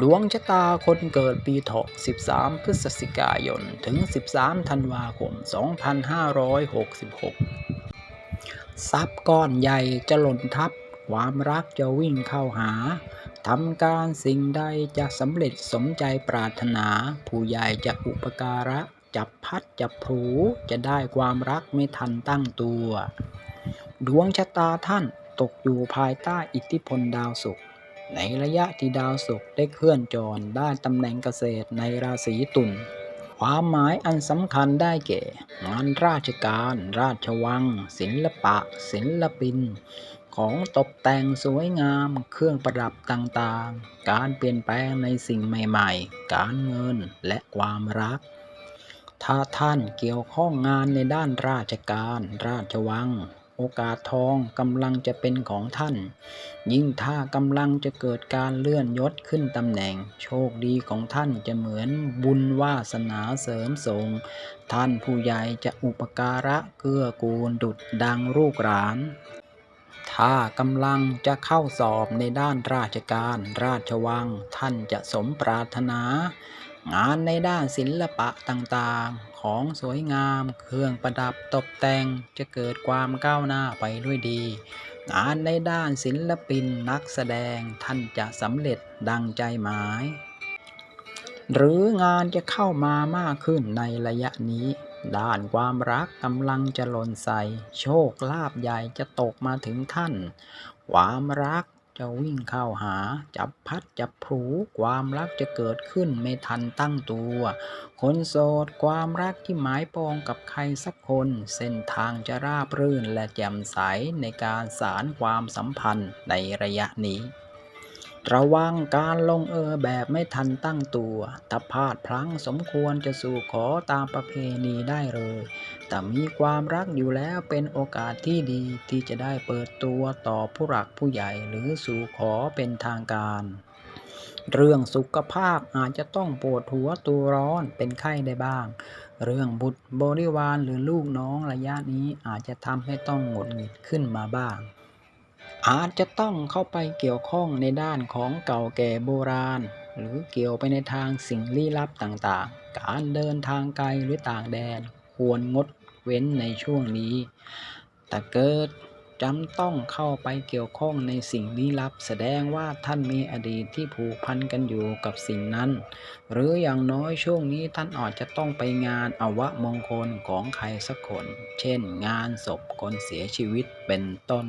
ดวงชะตาคนเกิดปีเถาะ 13 พฤศจิกายน ถึง 13 ธันวาคม 2566 ทรัพย์ก้อนใหญ่จะหล่นทับ ความรักจะวิ่งเข้าหา ทำการสิ่งใดจะสำเร็จสมใจปรารถนา ผู้ใหญ่จะอุปการะ จับพัดจับผูจะได้ความรักไม่ทันตั้งตัว ดวงชะตาท่านตกอยู่ภายใต้อิทธิพลดาวศุกร์ ในระยะที่ดาวศุกร์ได้เคลื่อนจรได้ตำแหน่งเกษตรในราศีตุลความหมายอันสำคัญได้แก่ งานราชการ ราชวัง ศิลปะ ศิลปิน ของตกแต่งสวยงาม เครื่องประดับต่างๆ การเปลี่ยนแปลงในสิ่งใหม่ๆ การเงินและความรัก ถ้าท่านเกี่ยวข้องงานในด้านราชการ ราชวัง โอกาสทองกำลังจะเป็นของท่าน ยิ่งถ้ากำลังจะเกิดการเลื่อนยศขึ้นตำแหน่ง โชคดีของท่านจะเหมือนบุญวาสนาเสริมส่ง ท่านผู้ใหญ่จะอุปการะเกื้อกูลดุดดังลูกหลาน ถ้ากำลังจะเข้าสอบในด้านราชการราชวัง ท่านจะสมปรารถนา งานในด้านศิลปะต่างๆ ของสวยงาม เครื่องประดับตกแต่งจะเกิดความก้าวหน้าไปด้วยดี งานในด้านศิลปินนักแสดงท่านจะสำเร็จดังใจหมาย หรืองานจะเข้ามามากขึ้นในระยะนี้ ด้านความรักกำลังจะหล่นใส่ โชคลาภใหญ่จะตกมาถึงท่าน ความรัก จะวิ่งเข้าหา จับพัดจับผูความรักจะเกิดขึ้นไม่ทันตั้งตัว คนโสดความรักที่หมายปองกับใครสักคน เส้นทางจะราบรื่นและแจ่มใสในการสารความสัมพันธ์ในระยะนี้ ระวังการลงเอยแบบไม่ทันตั้งตัวถ้าพลาดพลั้งสมควรจะสู่ขอตามประเพณีได้เลย แต่มีความรักอยู่แล้วเป็นโอกาสที่ดีที่จะได้เปิดตัวต่อผู้หลักผู้ใหญ่หรือสู่ขอเป็นทางการ เรื่องสุขภาพอาจจะต้องปวดหัวตัวร้อนเป็นไข้ได้บ้าง เรื่องบุตรบริวารหรือลูกน้องระยะนี้อาจจะทำให้ต้องหงุดหงิดขึ้นมาบ้าง อาจจะต้องเข้าไปเกี่ยวข้องในด้านของเก่าแก่โบราณ หรือเกี่ยวไปในทางสิ่งลี้ลับต่างๆ การเดินทางไกลหรือต่างแดนควรงดเว้นในช่วงนี้ แต่เกิดจำต้องเข้าไปเกี่ยวข้องในสิ่งลี้ลับ แสดงว่าท่านมีอดีตที่ผูกพันกันอยู่กับสิ่งนั้น หรืออย่างน้อยช่วงนี้ท่านอาจจะต้องไปงานอวมงคลของใครสักคน เช่น งานศพคนเสียชีวิตเป็นต้น